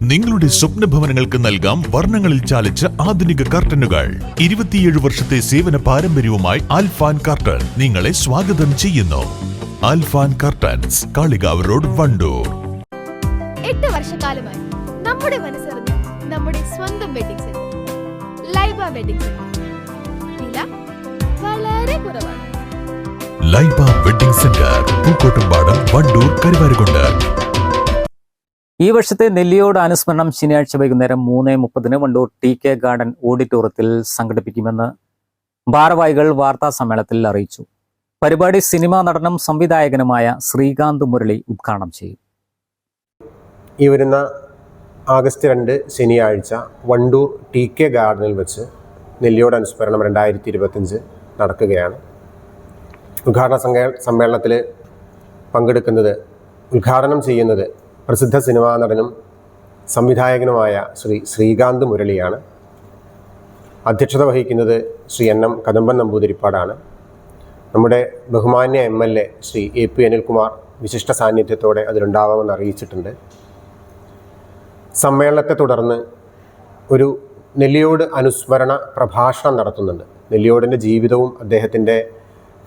നിങ്ങളുടെ സ്വപ്ന ഭവനങ്ങൾക്ക് നൽകാം വർണങ്ങളിൽ ചാലിച്ച ആധുനിക കർട്ടനുകൾ. ഇരുപത്തിയേഴ് വർഷത്തെ സേവന പാരമ്പര്യവുമായി ആൽഫാൻ കർട്ടൻ നിങ്ങളെ സ്വാഗതം ചെയ്യുന്നു. Alfan curtains Kalikavu road Wandoor. എട്ട് വർഷക്കാലമായി നമ്മുടെ മനസ്സറിഞ്ഞ നമ്മുടെ സ്വന്തം wedding centre Laiba wedding centre വില വളരെ കുറവാണ്. Laiba wedding centre Pookkottumpadam Wandoor Karuvarakundu. ഈ വർഷത്തെ നെല്ലിയോട് അനുസ്മരണം ശനിയാഴ്ച വൈകുന്നേരം മൂന്ന് മുപ്പതിന് വണ്ടൂർ ടി കെ ഗാർഡൻ ഓഡിറ്റോറിയത്തിൽ സംഘടിപ്പിക്കുമെന്ന് ഭാരവാഹികൾ വാർത്താ സമ്മേളനത്തിൽ അറിയിച്ചു. പരിപാടി സിനിമാ നടനും സംവിധായകനുമായ ശ്രീകാന്ത് മുരളി ഉദ്ഘാടനം ചെയ്യും. ഈ വരുന്ന ആഗസ്റ്റ് രണ്ട് ശനിയാഴ്ച വണ്ടൂർ ടി കെ ഗാർഡനിൽ വെച്ച് നെല്ലിയോട് അനുസ്മരണം രണ്ടായിരത്തി ഇരുപത്തിയഞ്ച് നടക്കുകയാണ്. ഉദ്ഘാടന സമ്മേ- സമ്മേളനത്തിൽ പങ്കെടുക്കുന്നത് ഉദ്ഘാടനം ചെയ്യുന്നത് പ്രസിദ്ധ സിനിമാ നടനും സംവിധായകനുമായ ശ്രീ ശ്രീകാന്ത് മുരളിയാണ്. അധ്യക്ഷത വഹിക്കുന്നത് ശ്രീ എൻ എം കദംബൻ നമ്പൂതിരിപ്പാടാണ്. നമ്മുടെ ബഹുമാന്യ M L A Shri A P Anilkumar വിശിഷ്ട സാന്നിധ്യത്തോടെ അതിലുണ്ടാവാമെന്ന് അറിയിച്ചിട്ടുണ്ട്. സമ്മേളനത്തെ തുടർന്ന് ഒരു നെല്ലിയോട് അനുസ്മരണ പ്രഭാഷണം നടത്തുന്നുണ്ട്. നെല്ലിയോടിന്റെ ജീവിതവും അദ്ദേഹത്തിന്റെ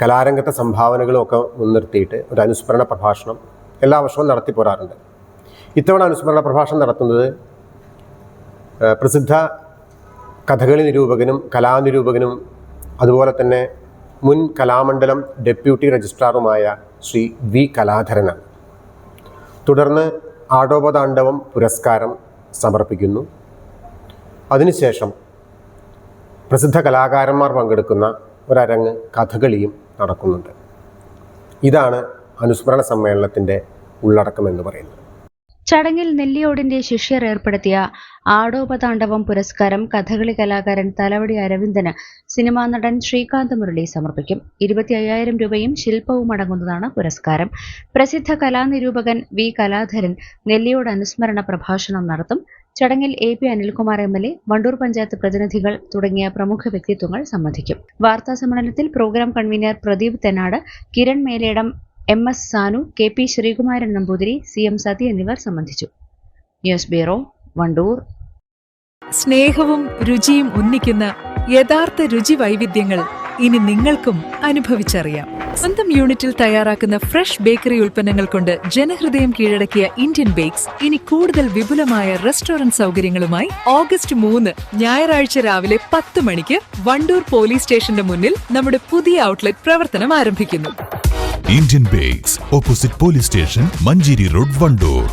കലാരംഗത്തെ സംഭാവനകളും ഒക്കെ മുൻനിർത്തിയിട്ട് ഒരു അനുസ്മരണ പ്രഭാഷണം എല്ലാ വർഷവും നടത്തി പോരാറുണ്ട്. ഇത്തവണ അനുസ്മരണ പ്രഭാഷണം നടത്തുന്നത് പ്രസിദ്ധ കഥകളി നിരൂപകനും കലാനിരൂപകനും അതുപോലെ തന്നെ മുൻ കലാമണ്ഡലം ഡെപ്യൂട്ടി രജിസ്ട്രാറുമായ ശ്രീ വി കലാധരനാണ്. തുടർന്ന് ആടോപതാണ്ഡവം പുരസ്കാരം സമർപ്പിക്കുന്നു. അതിനുശേഷം പ്രസിദ്ധ കലാകാരന്മാർ പങ്കെടുക്കുന്ന ഒരരങ്ങ് കഥകളിയും നടക്കുന്നുണ്ട്. ഇതാണ് അനുസ്മരണ സമ്മേളനത്തിന്റെ ഉള്ളടക്കം എന്ന് പറയുന്നത്. ചടങ്ങിൽ നെല്ലിയോടിന്റെ ശിഷ്യർ ഏർപ്പെടുത്തിയ ആടോപതാണ്ഡവം പുരസ്കാരം കഥകളി കലാകാരൻ തലവടി അരവിന്ദന് സിനിമാ നടൻ ശ്രീകാന്ത് മുരളി സമർപ്പിക്കും. ഇരുപത്തി അയ്യായിരം രൂപയും ശില്പവും അടങ്ങുന്നതാണ് പുരസ്കാരം. പ്രസിദ്ധ കലാനിരൂപകൻ വി കലാധരൻ നെല്ലിയോട് അനുസ്മരണ പ്രഭാഷണം നടത്തും. ചടങ്ങിൽ A P Anilkumar M L A Vandoor panchayat പ്രതിനിധികൾ തുടങ്ങിയ പ്രമുഖ വ്യക്തിത്വങ്ങൾ സംബന്ധിക്കും. വാർത്താ സമ്മേളനത്തിൽ programme convener Pradeep Thenad Kiran Meledam M S Sanu K P Sreekumaran Namboothiri C M Sathi എന്നിവർ സംബന്ധിച്ചു. News bureau Vandoor. സ്നേഹവും രുചിയും ഒന്നിക്കുന്ന യഥാർത്ഥ രുചി വൈവിധ്യങ്ങൾ ഇനി നിങ്ങൾക്കും അനുഭവിച്ചറിയാം. സ്വന്തം യൂണിറ്റിൽ തയ്യാറാക്കുന്ന ഫ്രഷ് ബേക്കറി ഉൽപ്പന്നങ്ങൾ കൊണ്ട് ജനഹൃദയം കീഴടക്കിയ ഇന്ത്യൻ ബേക്സ് ഇനി കൂടുതൽ വിപുലമായ റെസ്റ്റോറന്റ് സൗകര്യങ്ങളുമായി ഓഗസ്റ്റ് മൂന്ന് ഞായറാഴ്ച രാവിലെ പത്ത് മണിക്ക് വണ്ടൂർ പോലീസ് സ്റ്റേഷന്റെ മുന്നിൽ നമ്മുടെ പുതിയ ഔട്ട്ലെറ്റ് പ്രവർത്തനം ആരംഭിക്കുന്നു. Indian bakes opposite police station Manjeri road Vandoor